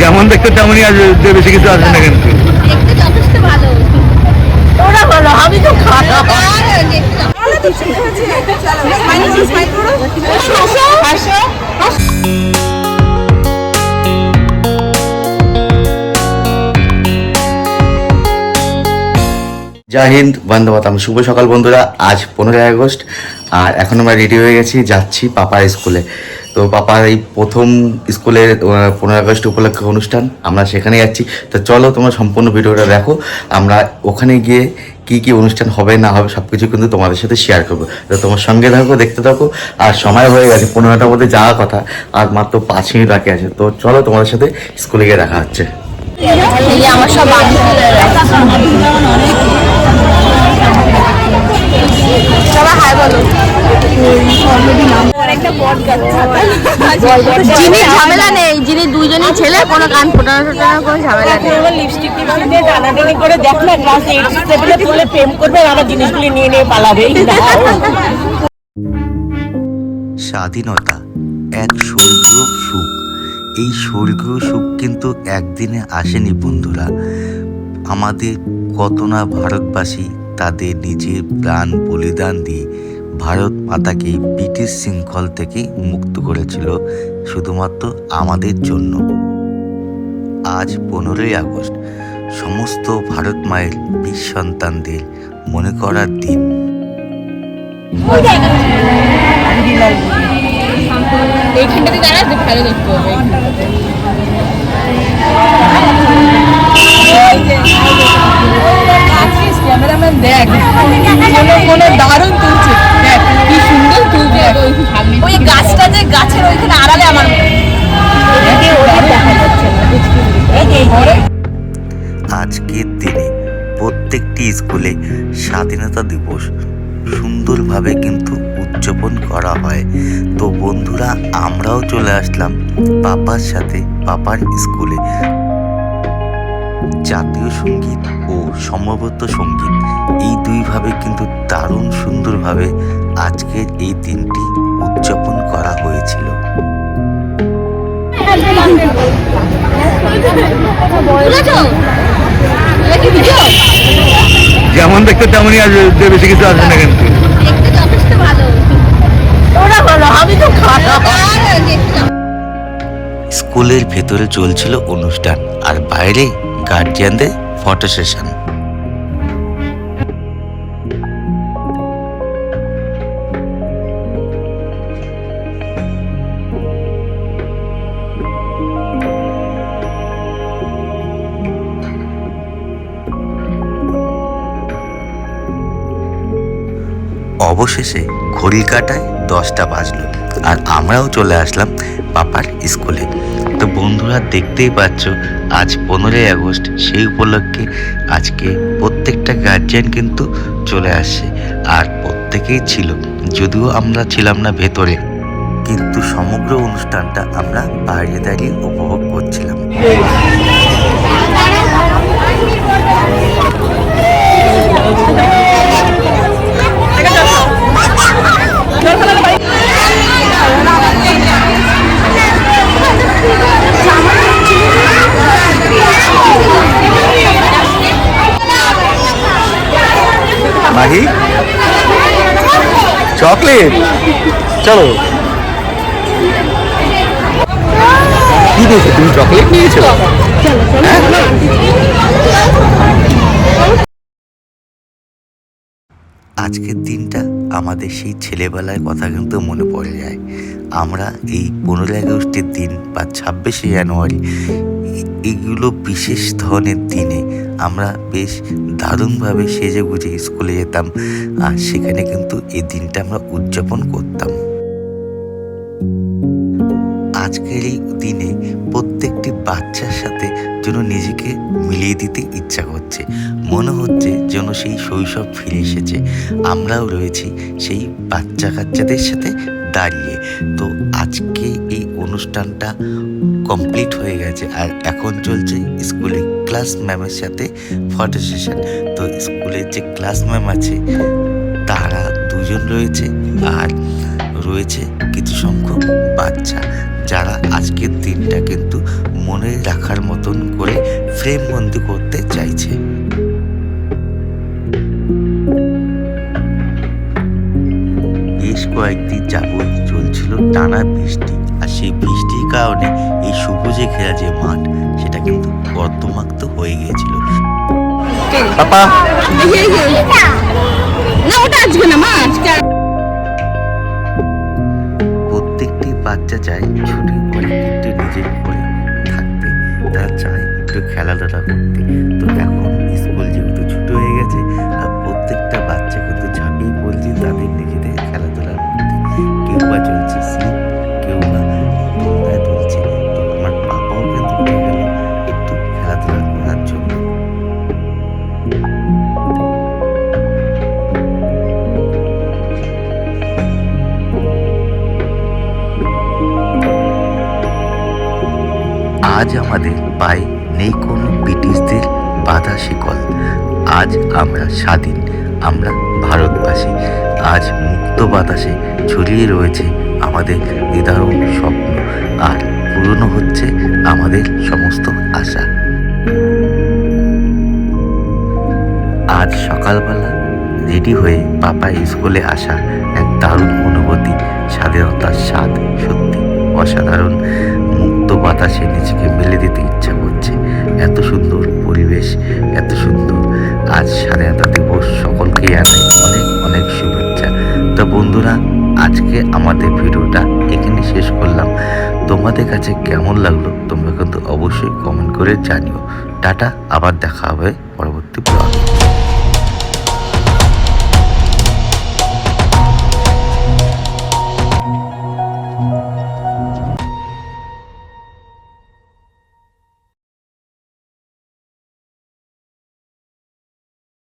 যেমন দেখতে তেমনই যে বেশি কিছু আসবে না কিন্তু। দেখতে যথেষ্ট ভালো ওরা ভালো আমি তো খারাপ আর দেখতে হাসো জয় হিন্দ বন্দে মাতরম। শুভ সকাল বন্ধুরা আজ পনেরোই আগস্ট আর এখন আমরা রেডি হয়ে গেছি যাচ্ছি পাপার স্কুলে। তো পাপার এই প্রথম স্কুলের পনেরোই আগস্ট উপলক্ষে অনুষ্ঠান, আমরা সেখানে যাচ্ছি। তো চলো তোমরা সম্পূর্ণ ভিডিওটা দেখো, আমরা ওখানে গিয়ে কি কি অনুষ্ঠান হবে, না হবে সব কিছু কিন্তু তোমাদের সাথে শেয়ার করব। তো তোমার সঙ্গে থাকো, দেখতে থাকো, আর সময় হয়ে গেছে, পনেরোটার মধ্যে যাওয়ার কথা, আর মাত্র পাঁচ মিনিট বাকি আছে। তো চলো তোমাদের সাথে স্কুলে গিয়ে দেখা হচ্ছে। সবাই হাই বলো। যিনি ঝামেলা। নেই যিনি দুইজনই ছেলে কোনো কান ফোটানো টোটানো কোনো ঝামেলা নেই। লিপস্টিক দিয়ে টানাটানি করে দেখ না ক্লাস এইট সেভেনে তুলে প্রেম করবে আর আমার জিনিসগুলি নিয়ে নিয়ে পালাবে। স্বাধীনতা এক স্বর্গীয় সুখ। এই স্বর্গীয় সুখ কিন্তু একদিনে আসেনি বন্ধুরা। আমাদের কত না ভারতবাসী তাদের নিজের প্রাণ বলিদান দিয়ে ভারত মাতাকে ব্রিটিশ শৃঙ্খল থেকে মুক্ত করেছিল শুধুমাত্র আমাদের জন্য? আজ পনেরোই আগস্ট সমস্ত ভারত মায়ের বীর সন্তানদের মনে করার দিন। এইখানটাতে দাঁড়াতে ভালো দেখতে হবে। ক্যামেরাম্যান দেখ। দারুণ তুলছে। আমরাও চলে আসলাম পাপার সাথে, পাপার স্কুলে। জাতীয় সংগীত ও সম্ভবত সংগীত, এই দুইভাবে কিন্তু দারুণ সুন্দরভাবে আজকের এই দিনটি উদযাপন করা হয়েছিল। যেমন দেখতে তেমনই যে বেশি কিছু আসবে না কিন্তু। স্কুলের ভেতরে চলছিল অনুষ্ঠান আর বাইরে গার্জিয়ানদের ফটো সেশন। অবশেষে ঘড়ি কাটায় দশটা বাজলো আর আমরাও চলে আসলাম পাপার স্কুলে। তো বন্ধুরা দেখতেই পাচ্ছ, আজ পনেরোই আগস্ট, সেই উপলক্ষে আজকে প্রত্যেকটা গার্জিয়ান কিন্তু চলে আসছে। আর প্রত্যেকেই ছিল, যদিও আমরা ছিলাম না ভেতরে। কিন্তু সমগ্র অনুষ্ঠানটা আমরা বাইরে দাঁড়িয়ে উপভোগ করছিলাম। মাহি? চকলেট? চলো। কি দিয়েছ? তুমি চকলেট নিয়েছো? আজকের দিনটা আমাদের সেই ছেলেবেলার কথা কিন্তু মনে পড়ে যায়। আমরা এই পনেরোই আগস্টের দিন বা ছাব্বিশে জানুয়ারি এগুলো বিশেষ ধরনের দিনে আমরা বেশ দারুণভাবে সেজে গুজে স্কুলে যেতাম। আর সেখানে কিন্তু এই দিনটা আমরা উদযাপন করতাম। আজকের এই দিনে প্রত্যেকটি বাচ্চার সাথে যেন নিজেকে মিলিয়ে দিতে ইচ্ছা করছে। মনে হচ্ছে যেন সেই শৈশব ফিরে এসেছে। আমরাও রয়েছি সেই বাচ্চা কাচ্চাদের সাথে দাঁড়িয়ে। তো আজকে এই অনুষ্ঠানটা কমপ্লিট হয়ে গেছে আর এখন চলছে স্কুলে ক্লাস ম্যামের সাথে ফটো সেশন তো স্কুলের যে ক্লাস ম্যাম আছে, তারা দুজন রয়েছে আর রয়েছে কিছু সংখ্যক বাচ্চা যারা আজকের দিনটা কিন্তু মনে রাখার মতন করে ফ্রেম বন্দি করতে চাইছে। বেশ কয়েকদিন যাবৎ চলছিল টানা বৃষ্টি। আর সেই বৃষ্টির কারণে এই সবুজে ঘেরা যে মাঠ সেটা কিন্তু কর্দমাক্ত হয়ে গিয়েছিল। পাপা দেখি দেখি না ওটা আজকে না মা আজকে প্রত্যেকটি বাচ্চা চায় ছুটির পরে একটু নিজের করে থাকতে। তারা চায় একটু খেলাধুলা করতে। তো এখন স্কুল যেহেতু আজ আমাদের পায়ে নেই কোনো ব্রিটিশদের বাধা শিকল। আজ আমরা স্বাধীন, আমরা ভারতবাসী। আজ মুক্ত বাতাসে ছড়িয়ে রয়েছে আমাদের নিদারুণ স্বপ্ন, আর পূরণ হচ্ছে আমাদের সমস্ত আশা। আজ সকালবেলা রেডি হয়ে পাপা স্কুলে আসা এক দারুণ অনুভূতি, স্বাধীনতার স্বাদ সত্যি অসাধারণ। মুক্ত বাতাসে নিজেকে মেলে দিতে ইচ্ছা করছে। এত সুন্দর পরিবেশ, এত সুন্দর। আজ স্বাধীনতা দিবস, সকলকেই জানাই অনেক অনেক শুভেচ্ছা। তো বন্ধুরা, আজকে আমাদের ভিডিওটা এখানে শেষ করলাম। তোমাদের কাছে কেমন লাগল, তোমরা কিন্তু অবশ্যই কমেন্ট করে জানিও। টাটা, আবার দেখা হবে পরবর্তী ব্লগে